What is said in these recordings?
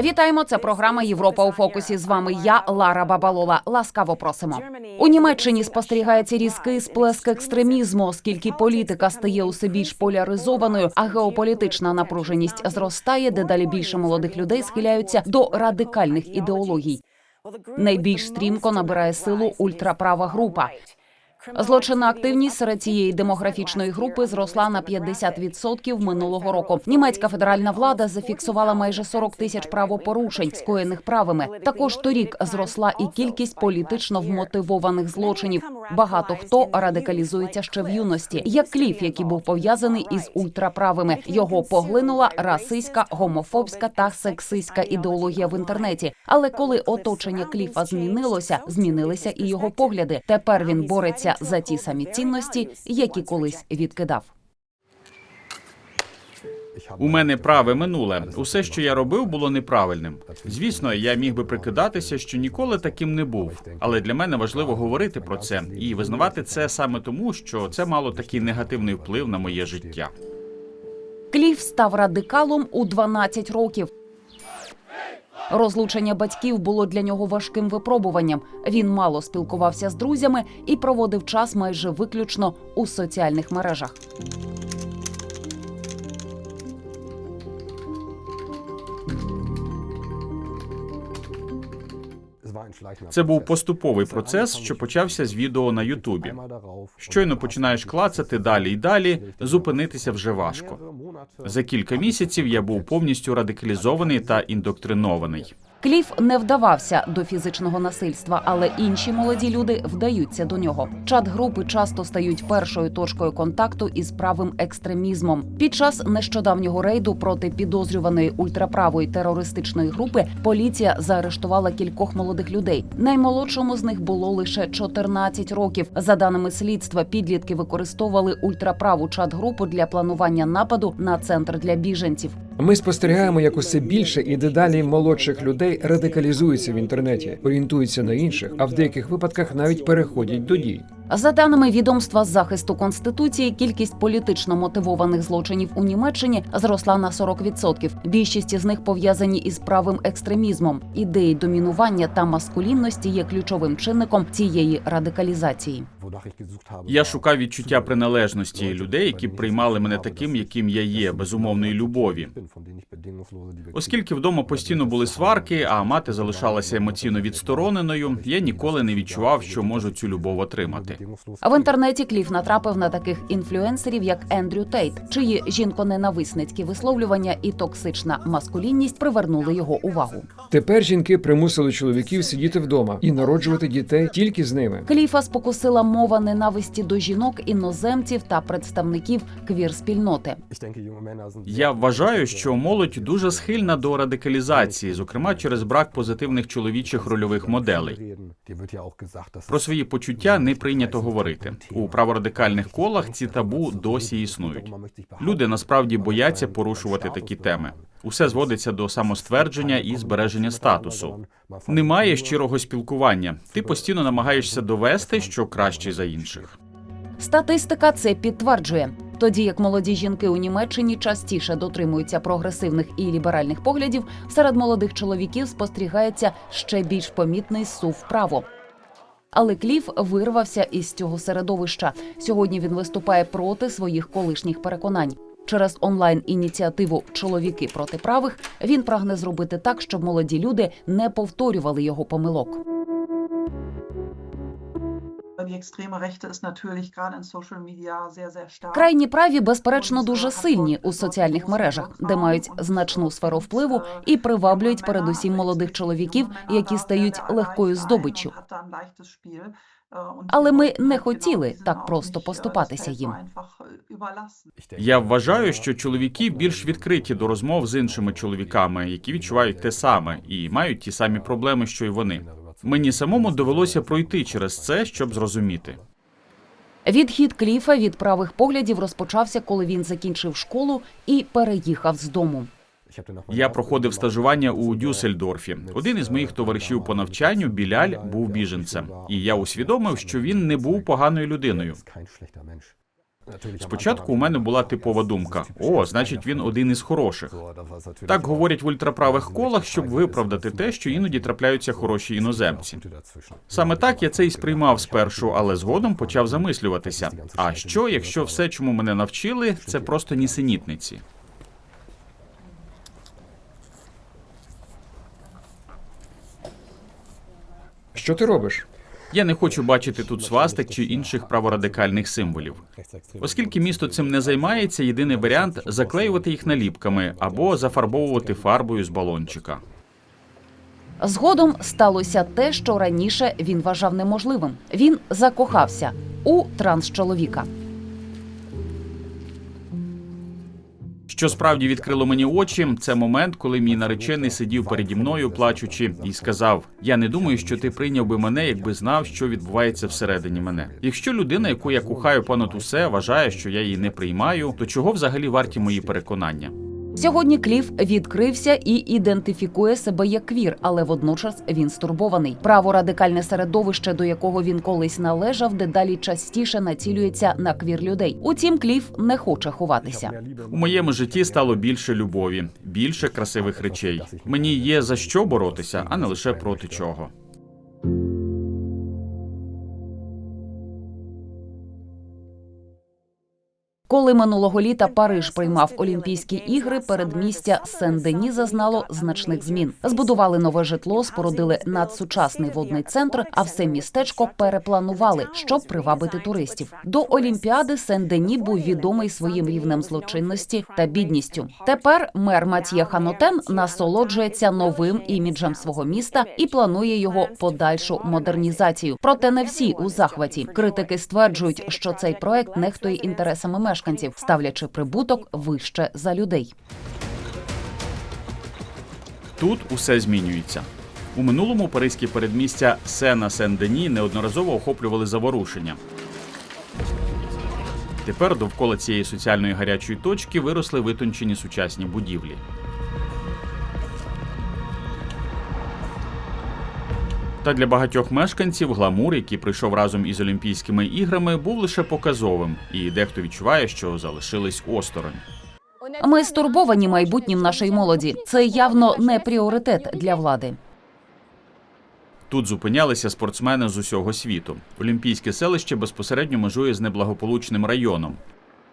Вітаємо! Це програма Європа у фокусі. З вами я, Лара Бабалола. Ласкаво просимо. У Німеччині спостерігається різкий сплеск екстремізму, оскільки політика стає усе більш поляризованою, а геополітична напруженість зростає. Дедалі більше молодих людей схиляються до радикальних ідеологій. Найбільш стрімко набирає силу ультраправа група. Злочинна активність серед цієї демографічної групи зросла на 50% минулого року. Німецька федеральна влада зафіксувала майже 40 тисяч правопорушень, скоєних правими. Також торік зросла і кількість політично вмотивованих злочинів. Багато хто радикалізується ще в юності, як кліф, який був пов'язаний із ультраправими. Його поглинула расистська, гомофобська та сексистська ідеологія в інтернеті. Але коли оточення кліфа змінилося, змінилися і його погляди. Тепер він бореться за ті самі цінності, які колись відкидав. У мене праве минуле. Усе, що я робив, було неправильним. Звісно, я міг би прикидатися, що ніколи таким не був. Але для мене важливо говорити про це і визнавати це саме тому, що це мало такий негативний вплив на моє життя. Кліф став радикалом у 12 років. Розлучення батьків було для нього важким випробуванням. Він мало спілкувався з друзями і проводив час майже виключно у соціальних мережах. Це був поступовий процес, що почався з відео на Ютубі. Щойно починаєш клацати далі і далі, зупинитися вже важко. За кілька місяців я був повністю радикалізований та індоктринований. Кліф не вдавався до фізичного насильства, але інші молоді люди вдаються до нього. Чат-групи часто стають першою точкою контакту із правим екстремізмом. Під час нещодавнього рейду проти підозрюваної ультраправої терористичної групи поліція заарештувала кількох молодих людей. Наймолодшому з них було лише 14 років. За даними слідства, підлітки використовували ультраправу чат-групу для планування нападу на центр для біженців. Ми спостерігаємо, як усе більше і дедалі молодших людей радикалізуються в інтернеті, орієнтуються на інших, а в деяких випадках навіть переходять до дій. За даними відомства захисту конституції, кількість політично мотивованих злочинів у Німеччині зросла на 40%. Більшість із них пов'язані із правим екстремізмом. Ідеї домінування та маскулінності є ключовим чинником цієї радикалізації. Я шукав відчуття приналежності людей, які приймали мене таким, яким я є, безумовної любові. Оскільки вдома постійно були сварки, а мати залишалася емоційно відстороненою, я ніколи не відчував, що можу цю любов отримати. В інтернеті Кліф натрапив на таких інфлюенсерів, як Ендрю Тейт, чиї жінконенависницькі висловлювання і токсична маскулінність привернули його увагу. Тепер жінки примусили чоловіків сидіти вдома і народжувати дітей тільки з ними. Кліфа спокусила мова ненависті до жінок, іноземців та представників квір-спільноти. Я вважаю, що молодь дуже схильна до радикалізації, зокрема через брак позитивних чоловічих рольових моделей. Про свої почуття не прийнято говорити у праворадикальних колах. Ці табу досі існують. Люди насправді бояться порушувати такі теми. Усе зводиться до самоствердження і збереження статусу. Немає щирого спілкування. Ти постійно намагаєшся довести, що кращий за інших. Статистика це підтверджує. Тоді як молоді жінки у Німеччині частіше дотримуються прогресивних і ліберальних поглядів, серед молодих чоловіків спостерігається ще більш помітний сув вправо. Але Кліф вирвався із цього середовища. Сьогодні він виступає проти своїх колишніх переконань. Через онлайн-ініціативу Чоловіки проти правих він прагне зробити так, щоб молоді люди не повторювали його помилок. Крайні праві, безперечно, дуже сильні у соціальних мережах, де мають значну сферу впливу і приваблюють передусім молодих чоловіків, які стають легкою здобиччю. Але ми не хотіли так просто поступатися їм. Я вважаю, що чоловіки більш відкриті до розмов з іншими чоловіками, які відчувають те саме і мають ті самі проблеми, що й вони. Мені самому довелося пройти через це, щоб зрозуміти. Відхід Кліфа від правих поглядів розпочався, коли він закінчив школу і переїхав з дому. Я проходив стажування у Дюссельдорфі. Один із моїх товаришів по навчанню, Біляль, був біженцем, і я усвідомив, що він не був поганою людиною. Спочатку у мене була типова думка: о, значить, він один із хороших. Так говорять в ультраправих колах, щоб виправдати те, що іноді трапляються хороші іноземці. Саме так я це і сприймав спершу, але згодом почав замислюватися. А що, якщо все, чому мене навчили, це просто нісенітниці? Що ти робиш? Я не хочу бачити тут свастик чи інших праворадикальних символів. Оскільки місто цим не займається, єдиний варіант заклеювати їх наліпками або зафарбовувати фарбою з балончика. Згодом сталося те, що раніше він вважав неможливим. Він закохався у трансчоловіка. Що справді відкрило мені очі, це момент, коли мій наречений сидів переді мною, плачучи, і сказав: Я не думаю, що ти прийняв би мене, якби знав, що відбувається всередині мене. Якщо людина, яку я кохаю понад усе, вважає, що я її не приймаю, то чого взагалі варті мої переконання? Сьогодні Кліф відкрився і ідентифікує себе як квір, але водночас він стурбований. Праворадикальне середовище, до якого він колись належав, дедалі частіше націлюється на квір людей. Утім, Кліф не хоче ховатися. У моєму житті стало більше любові, більше красивих речей. Мені є за що боротися, а не лише проти чого. Коли минулого літа Париж приймав Олімпійські ігри, передмістя Сен-Дені зазнало значних змін. Збудували нове житло, спорудили надсучасний водний центр, а все містечко перепланували, щоб привабити туристів. До Олімпіади Сен-Дені був відомий своїм рівнем злочинності та бідністю. Тепер мер Матьє Ханотен насолоджується новим іміджем свого міста і планує його подальшу модернізацію. Проте не всі у захваті. Критики стверджують, що цей проект нехтує інтересами мешканців, ставлячи прибуток вище за людей. Тут усе змінюється. У минулому паризькі передмістя Сена Сен-Дені неодноразово охоплювали заворушення. Тепер довкола цієї соціальної гарячої точки виросли витончені сучасні будівлі. Та для багатьох мешканців гламур, який прийшов разом із Олімпійськими іграми, був лише показовим, і дехто відчуває, що залишились осторонь. Ми стурбовані майбутнім нашої молоді. Це явно не пріоритет для влади. Тут зупинялися спортсмени з усього світу. Олімпійське селище безпосередньо межує з неблагополучним районом.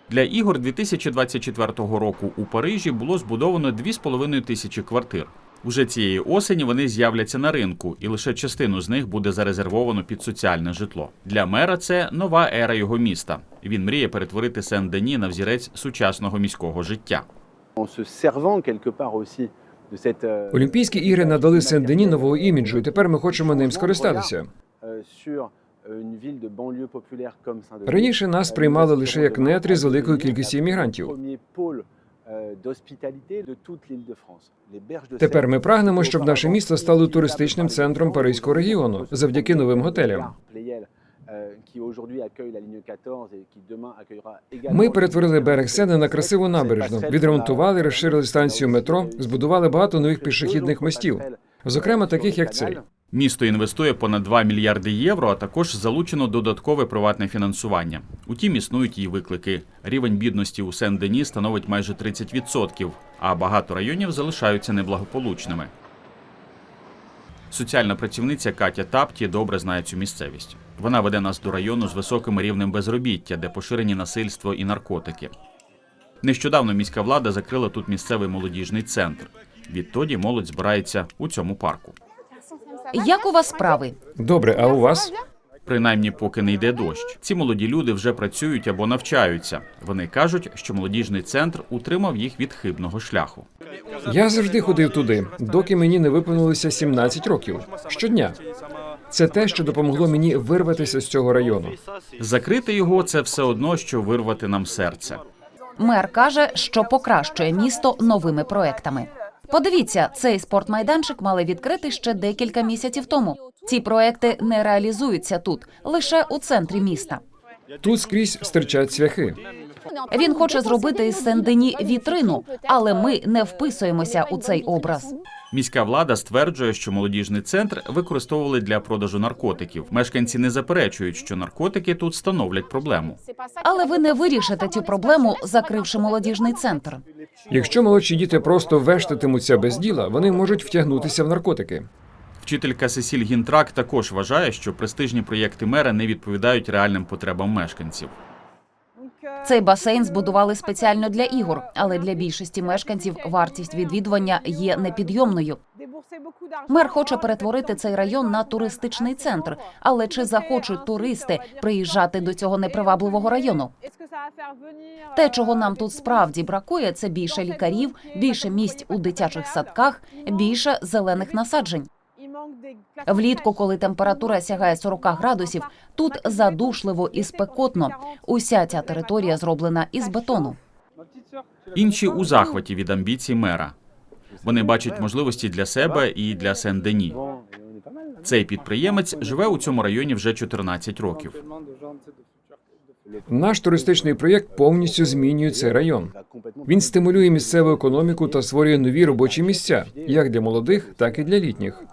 Для ігор 2024 року у Парижі було збудовано 2,5 тисячі квартир. Уже цієї осені вони з'являться на ринку, і лише частину з них буде зарезервовано під соціальне житло. Для мера це нова ера його міста. Він мріє перетворити Сен-Дені на взірець сучасного міського життя. euh, Олімпійські ігри надали Сен-Дені нового іміджу, і тепер ми хочемо ним скористатися. euh, euh. Раніше нас приймали лише як нетрі з великою кількістю іммігрантів. De Тепер ми прагнемо, щоб наше місто стало туристичним центром Паризького регіону завдяки новим готелям. Euh, qui aujourd'hui accueille la ligne 14 et qui demain accueillera également Ми перетворили берег 14. Сени на красиву набережну, відремонтували, розширили станцію метро, збудували багато нових пішохідних мостів, зокрема таких як цей. Місто інвестує понад 2 мільярди євро, а також залучено додаткове приватне фінансування. Утім, існують і виклики. Рівень бідності у Сен-Дені становить майже 30%, а багато районів залишаються неблагополучними. Соціальна працівниця Катя Тапті добре знає цю місцевість. Вона веде нас до району з високим рівнем безробіття, де поширені насильство і наркотики. Нещодавно міська влада закрила тут місцевий молодіжний центр. Відтоді молодь збирається у цьому парку. Як у вас справи? Добре, а у вас? Принаймні, поки не йде дощ. Ці молоді люди вже працюють або навчаються. Вони кажуть, що молодіжний центр утримав їх від хибного шляху. Я завжди ходив туди, доки мені не виповнилося 17 років. Щодня. Це те, що допомогло мені вирватися з цього району. Закрити його це все одно, що вирвати нам серце. Мер каже, що покращує місто новими проектами. Подивіться, цей спортмайданчик мали відкрити ще декілька місяців тому. Ці проекти не реалізуються тут, лише у центрі міста. Тут скрізь стирчать цвяхи. Він хоче зробити із Сен-Дені вітрину, але ми не вписуємося у цей образ. Міська влада стверджує, що молодіжний центр використовували для продажу наркотиків. Мешканці не заперечують, що наркотики тут становлять проблему. Але ви не вирішите цю проблему, закривши молодіжний центр. Якщо молодші діти просто вештатимуться без діла, вони можуть втягнутися в наркотики. Вчителька Сесіль Гінтрак також вважає, що престижні проєкти мера не відповідають реальним потребам мешканців. Цей басейн збудували спеціально для ігор, але для більшості мешканців вартість відвідування є непідйомною. Мер хоче перетворити цей район на туристичний центр. Але чи захочуть туристи приїжджати до цього непривабливого району? Те, чого нам тут справді бракує, це більше лікарів, більше місць у дитячих садках, більше зелених насаджень. Влітку, коли температура сягає 40 градусів, тут задушливо і спекотно. Уся ця територія зроблена із бетону. Інші у захваті від амбіцій мера. Вони бачать можливості для себе і для Сен-Дені. Цей підприємець живе у цьому районі вже 14 років. Наш туристичний проєкт повністю змінює цей район. Він стимулює місцеву економіку та створює нові робочі місця, як для молодих, так і для літніх.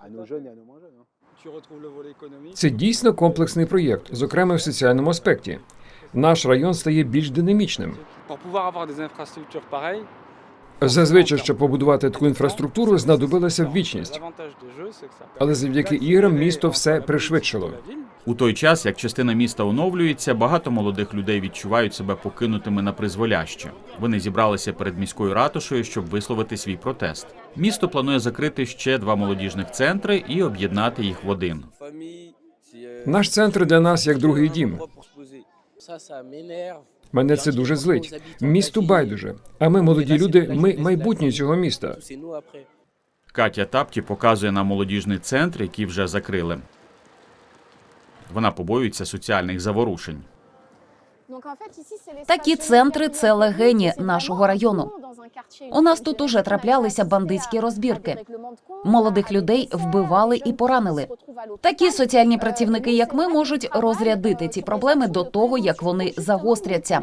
Це дійсно комплексний проєкт, зокрема в соціальному аспекті. Наш район стає більш динамічним. Зазвичай, щоб побудувати таку інфраструктуру, знадобилася вічність. Але завдяки іграм місто все пришвидшило. У той час, як частина міста оновлюється, багато молодих людей відчувають себе покинутими на призволяще. Вони зібралися перед міською ратушею, щоб висловити свій протест. Місто планує закрити ще два молодіжних центри і об'єднати їх в один. Наш центр для нас як другий дім. Мене це дуже злить. Місту байдуже. А ми, молоді люди, ми майбутнє цього міста. Катя Тапті показує нам молодіжний центр, який вже закрили. Вона побоюється соціальних заворушень. Такі центри це легені нашого району. У нас тут уже траплялися бандитські розбірки. Молодих людей вбивали і поранили. Такі соціальні працівники, як ми, можуть розрядити ці проблеми до того, як вони загостряться.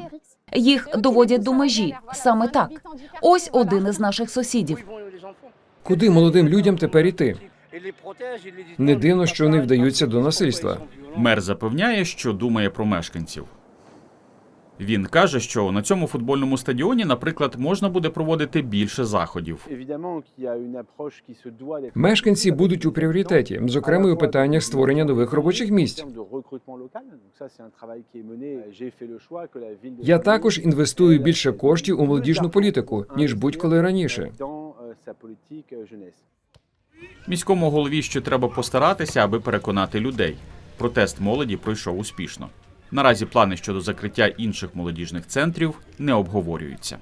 Їх доводять до межі саме так. Ось один із наших сусідів. Куди молодим людям тепер іти? Не дивно, що вони вдаються до насильства. Мер запевняє, що думає про мешканців. Він каже, що на цьому футбольному стадіоні, наприклад, можна буде проводити більше заходів. Мешканці будуть у пріоритеті, зокрема у питаннях створення нових робочих місць. Я також інвестую більше коштів у молодіжну політику ніж будь-коли раніше. Міському голові ще треба постаратися, аби переконати людей. Протест молоді пройшов успішно. Наразі плани щодо закриття інших молодіжних центрів не обговорюються.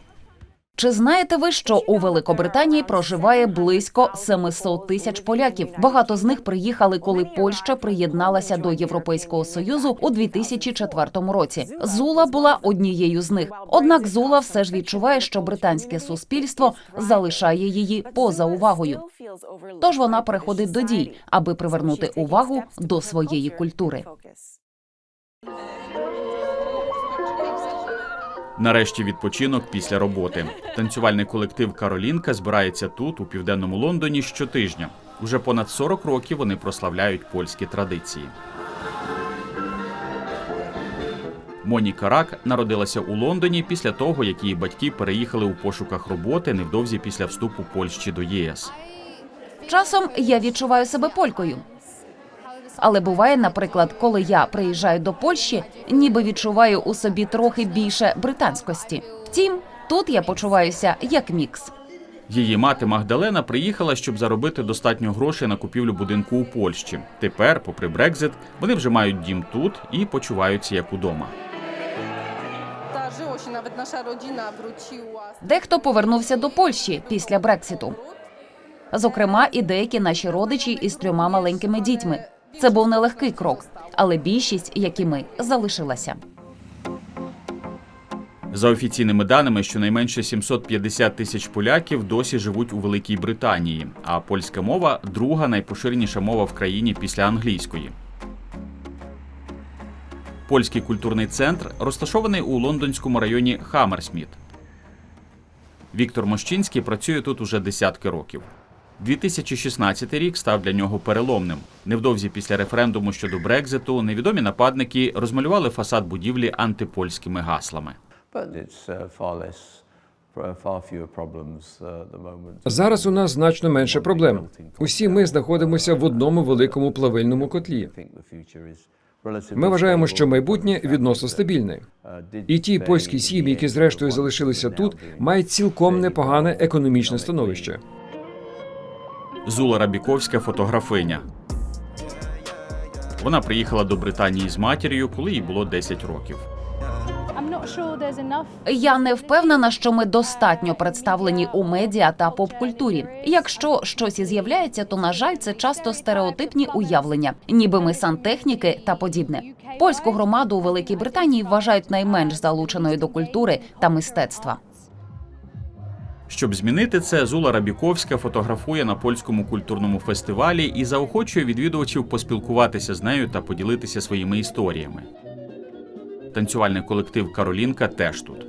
Чи знаєте ви, що у Великобританії проживає близько 700 тисяч поляків? Багато з них приїхали, коли Польща приєдналася до Європейського союзу у 2004 році. Зула була однією з них. Однак Зула все ж відчуває, що британське суспільство залишає її поза увагою. Тож вона переходить до дій, аби привернути увагу до своєї культури. Нарешті відпочинок після роботи. Танцювальний колектив Каролінка збирається тут, у південному Лондоні, щотижня. Уже понад 40 років вони прославляють польські традиції. Моніка Рак народилася у Лондоні після того, як її батьки переїхали у пошуках роботи невдовзі після вступу Польщі до ЄС. Часом я відчуваю себе полькою. Але буває, наприклад, коли я приїжджаю до Польщі, ніби відчуваю у собі трохи більше британськості. Втім, тут я почуваюся як мікс. Її мати Магдалена приїхала, щоб заробити достатньо грошей на купівлю будинку у Польщі. Тепер, попри Брекзит, вони вже мають дім тут і почуваються як удома. Nawet nasza rodzina. Дехто повернувся до Польщі після Брекситу. Зокрема, і деякі наші родичі із трьома маленькими дітьми. Це був нелегкий крок, але більшість, як і ми, залишилася. За офіційними даними, щонайменше 750 тисяч поляків досі живуть у Великій Британії, а польська мова друга найпоширеніша мова в країні після англійської. Польський культурний центр розташований у лондонському районі Хаммерсміт. Віктор Мощинський працює тут уже десятки років. 2016 рік став для нього переломним. Невдовзі після референдуму щодо Брекзиту невідомі нападники розмалювали фасад будівлі антипольськими гаслами. Uh, uh. Зараз у нас значно менше проблем. Усі ми знаходимося в одному великому плавильному котлі. Ми вважаємо, що майбутнє відносно стабільне. Uh, І ті польські сім'ї, які зрештою залишилися тут, мають цілком непогане економічне становище. Зула Рабіковська фотографиня. Вона приїхала до Британії з матір'ю, коли їй було 10 років. Я не впевнена, що ми достатньо представлені у медіа та поп-культурі. Якщо щось і з'являється, то на жаль, це часто стереотипні уявлення, ніби ми сантехніки та подібне. Польську громаду у Великій Британії вважають найменш залученою до культури та мистецтва. Щоб змінити це, Зула Рабіковська фотографує на польському культурному фестивалі і заохочує відвідувачів поспілкуватися з нею та поділитися своїми історіями. Танцювальний колектив Каролінка теж тут.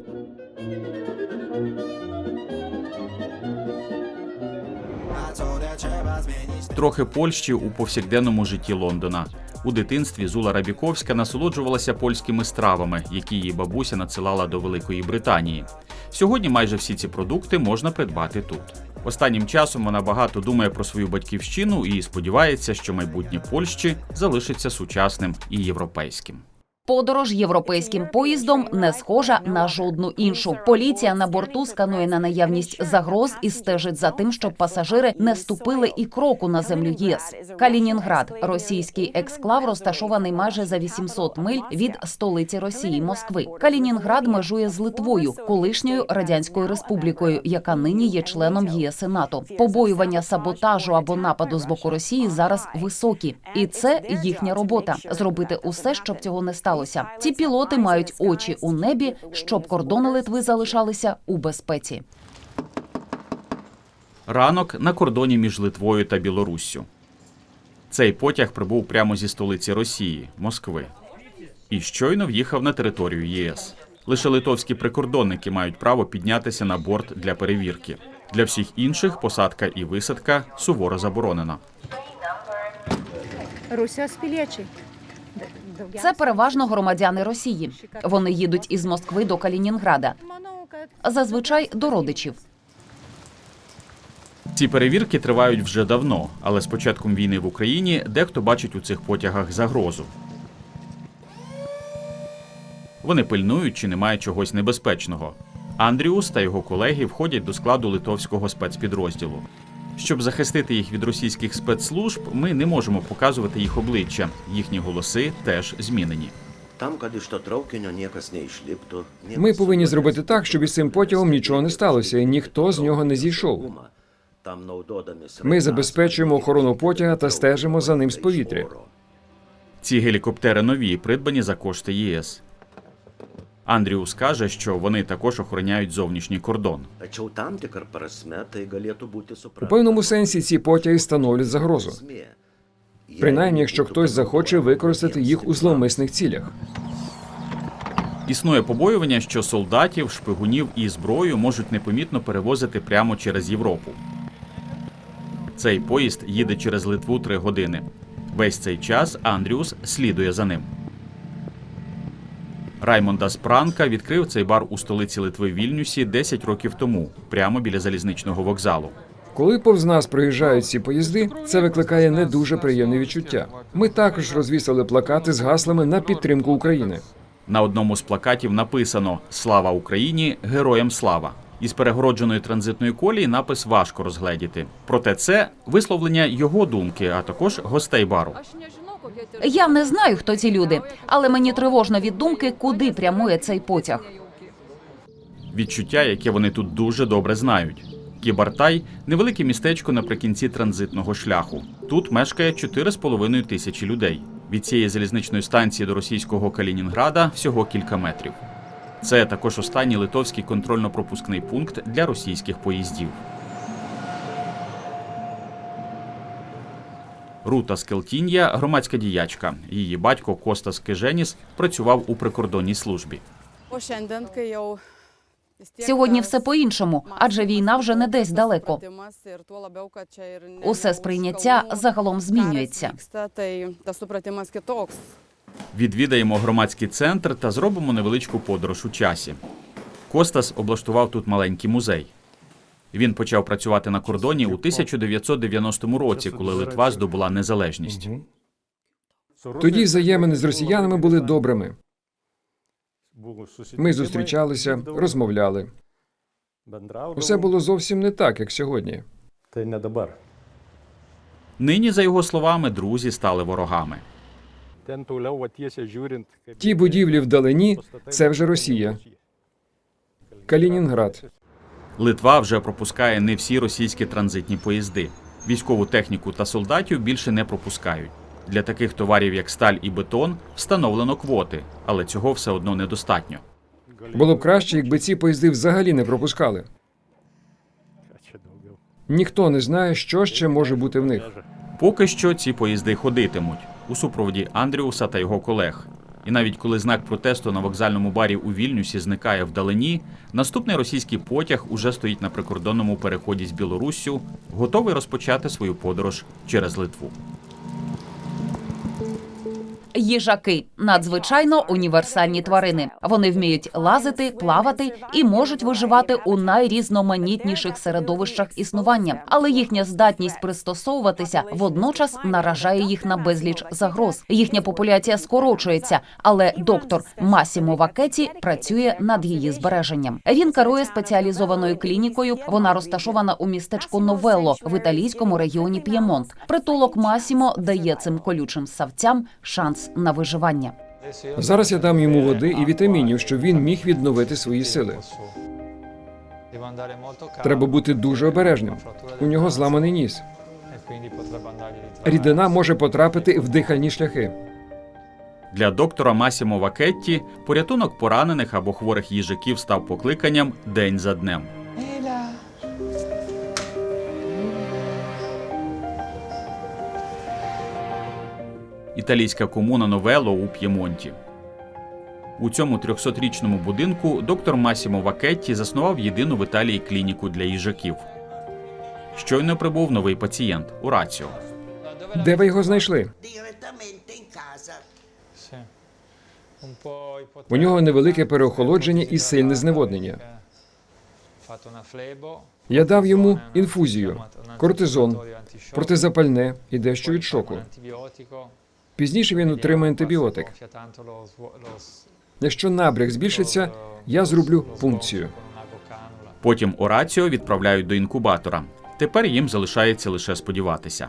Трохи Польщі у повсякденному житті Лондона. У дитинстві Зула Рабіковська насолоджувалася польськими стравами, які її бабуся надсилала до Великої Британії. Сьогодні майже всі ці продукти можна придбати тут. Останнім часом вона багато думає про свою батьківщину і сподівається, що майбутнє Польщі залишиться сучасним і європейським. Подорож європейським поїздом не схожа на жодну іншу. Поліція на борту сканує на наявність загроз і стежить за тим, щоб пасажири не ступили і кроку на землю ЄС. Калінінград, російський ексклав, розташований майже за 800 миль від столиці Росії Москви. Калінінград межує з Литвою, колишньою радянською республікою, яка нині є членом ЄС і НАТО. Побоювання саботажу або нападу з боку Росії зараз високі, і це їхня робота зробити усе, щоб цього не сталося. Ці пілоти мають очі у небі, щоб кордони Литви залишалися у безпеці. Ранок на кордоні між Литвою та Білоруссю. Цей потяг прибув прямо зі столиці Росії Москви. І щойно в'їхав на територію ЄС. Лише литовські прикордонники мають право піднятися на борт для перевірки. Для всіх інших посадка і висадка суворо заборонена. Руся Спілячий. Це переважно громадяни Росії. Вони їдуть із Москви до Калінінграда, зазвичай до родичів. Ці перевірки тривають вже давно, але з початком війни в Україні дехто бачить у цих потягах загрозу. Вони пильнують, чи немає чогось небезпечного. Андріус та його колеги входять до складу литовського спецпідрозділу. Щоб захистити їх від російських спецслужб, ми не можемо показувати їх обличчя. Їхні голоси теж змінені. Там, коли що трaukinio niekas neišliptų. niekas Ми повинні зробити так, щоб із цим потягом нічого не сталося, і ніхто з нього не зійшов. Там Ми забезпечуємо охорону потяга та стежимо за ним з повітря. Ці гелікоптери нові, придбані за кошти ЄС. Андріус каже, що вони також охороняють зовнішній кордон. У певному сенсі ці потяги становлять загрозу, принаймні, якщо хтось захоче використати їх у зловмисних цілях. Існує побоювання, що солдатів, шпигунів і зброю можуть непомітно перевозити прямо через Європу. Цей поїзд їде через Литву три години. Весь цей час Андріус слідує за ним. Раймонда Спранка відкрив цей бар у столиці Литви Вільнюсі 10 років тому, прямо біля залізничного вокзалу. Коли повз нас проїжджають ці поїзди, це викликає не дуже приємне відчуття. Ми також розвісили плакати з гаслами на підтримку України. На одному з плакатів написано Слава Україні! Героям слава! Із перегородженої транзитної колії напис важко розгледіти. Проте це висловлення його думки, а також гостей бару. Я не знаю, хто ці люди, але мені тривожно від думки, куди прямує цей потяг. Відчуття, яке вони тут дуже добре знають. Кібартай невелике містечко наприкінці транзитного шляху. Тут мешкає 4,5 тисячі людей. Від цієї залізничної станції до російського Калінінграда всього кілька метрів. Це також останній литовський контрольно-пропускний пункт для російських поїздів. Рута Скелтін'я громадська діячка. Її батько Костас Кеженіс працював у прикордонній службі. Сьогодні все по-іншому, адже війна вже не десь далеко. Усе сприйняття загалом змінюється. Відвідаємо громадський центр та зробимо невеличку подорож у часі. Костас облаштував тут маленький музей. Він почав працювати на кордоні у 1990 році, коли Литва здобула незалежність. Тоді взаємини з росіянами були добрими. Ми зустрічалися, розмовляли. Усе було зовсім не так, як сьогодні. Нині, за його словами, друзі стали ворогами. Ті будівлі вдалині це вже Росія. Калінінград. Литва вже пропускає не всі російські транзитні поїзди. Військову техніку та солдатів більше не пропускають. Для таких товарів, як сталь і бетон, встановлено квоти, але цього все одно недостатньо. Було б краще, якби ці поїзди взагалі не пропускали. Ніхто не знає, що ще може бути в них. Поки що ці поїзди ходитимуть у супроводі Андріуса та його колег. І навіть коли знак протесту на вокзальному барі у Вільнюсі зникає вдалині, наступний російський потяг уже стоїть на прикордонному переході з Білоруссю, готовий розпочати свою подорож через Литву. Їжаки надзвичайно універсальні тварини. Вони вміють лазити, плавати і можуть виживати у найрізноманітніших середовищах існування. Але їхня здатність пристосовуватися водночас наражає їх на безліч загроз. Їхня популяція скорочується, але доктор Масімо Вакеті працює над її збереженням. Він керує спеціалізованою клінікою. Вона розташована у містечку Новелло в італійському регіоні П'ємонт. Притулок Масімо дає цим колючим савцям шанс на виживання. Зараз я дам йому води і вітамінів, щоб він міг відновити свої сили. Треба бути дуже обережним. У нього зламаний ніс. Рідина може потрапити в дихальні шляхи. Для доктора Масімо Вакетті порятунок поранених або хворих їжаків став покликанням день за днем. Італійська комуна Новело у П'ємонті. У цьому 300-річному будинку доктор Масімо Вакетті заснував єдину в Італії клініку для їжаків. Щойно прибув новий пацієнт Ураціо. Де ви його знайшли? У нього невелике переохолодження і сильне зневоднення. Я дав йому інфузію, кортизон, протизапальне і дещо від шоку. Пізніше він отримає антибіотик. Якщо набряк збільшиться, я зроблю пункцію. Потім Ораціо відправляють до інкубатора. Тепер їм залишається лише сподіватися.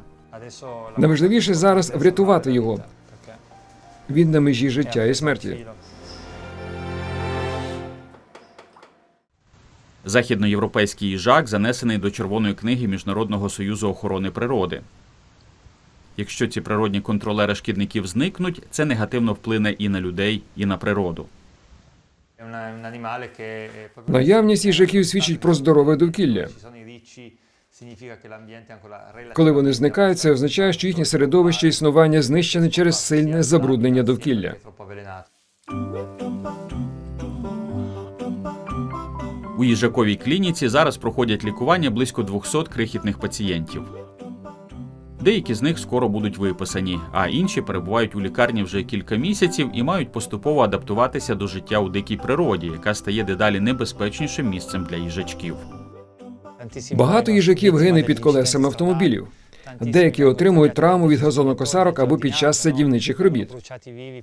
Найважливіше зараз врятувати його. Він на межі життя і смерті. Західноєвропейський їжак занесений до Червоної книги Міжнародного союзу охорони природи. Якщо ці природні контролери шкідників зникнуть, це негативно вплине і на людей, і на природу. Наявність їжаків свідчить про здорове довкілля. Коли вони зникають, це означає, що їхнє середовище існування знищене через сильне забруднення довкілля. У їжаковій клініці зараз проходять лікування близько 200 крихітних пацієнтів. Деякі з них скоро будуть виписані, а інші перебувають у лікарні вже кілька місяців і мають поступово адаптуватися до життя у дикій природі, яка стає дедалі небезпечнішим місцем для їжачків. Багато їжаків гине під колесами автомобілів. Деякі отримують травму від газонокосарок або під час садівничих робіт.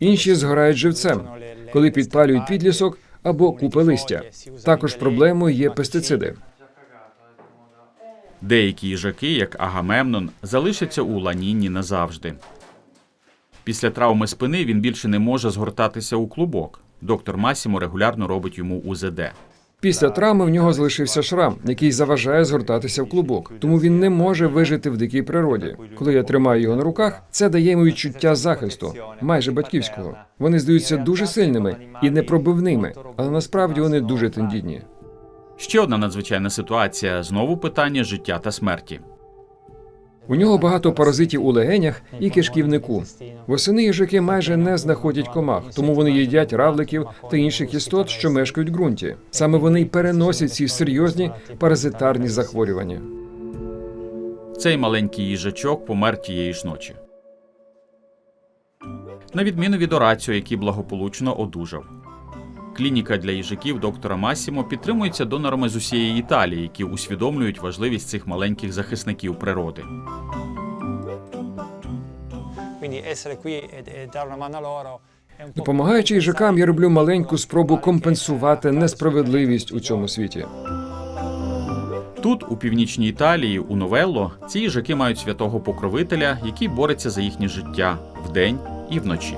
Інші згорають живцем, коли підпалюють підлісок або купи листя. Також проблемою є пестициди. Деякі їжаки, як Агамемнон, залишаться у ланінні назавжди. Після травми спини він більше не може згортатися у клубок. Доктор Масімо регулярно робить йому УЗД. Після травми в нього залишився шрам, який заважає згортатися в клубок, тому він не може вижити в дикій природі. Коли я тримаю його на руках, це дає йому відчуття захисту, майже батьківського. Вони здаються дуже сильними і непробивними, але насправді вони дуже тендітні. Ще одна надзвичайна ситуація знову питання життя та смерті. У нього багато паразитів у легенях і кишківнику. Восени їжаки майже не знаходять комах, тому вони їдять равликів та інших істот, що мешкають в ґрунті. Саме вони й переносять ці серйозні паразитарні захворювання. Цей маленький їжачок помер тієї ж ночі. На відміну від Ораціо, який благополучно одужав. Клініка для їжаків доктора Масімо підтримується донорами з усієї Італії, які усвідомлюють важливість цих маленьких захисників природи. E, e Допомагаючи їжакам, я роблю маленьку спробу компенсувати несправедливість у цьому світі. Тут, у північній Італії, у Новелло, ці їжаки мають святого покровителя, який бореться за їхнє життя вдень і вночі.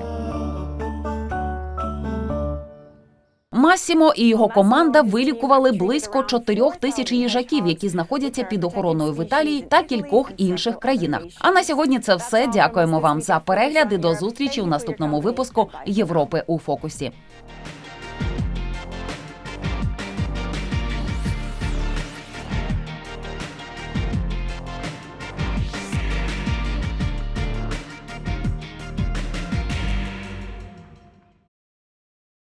Масімо і його команда вилікували близько 4 тисяч їжаків, які знаходяться під охороною в Італії та кількох інших країнах. А на сьогодні це все. Дякуємо вам за перегляд і до зустрічі у наступному випуску Європи у фокусі.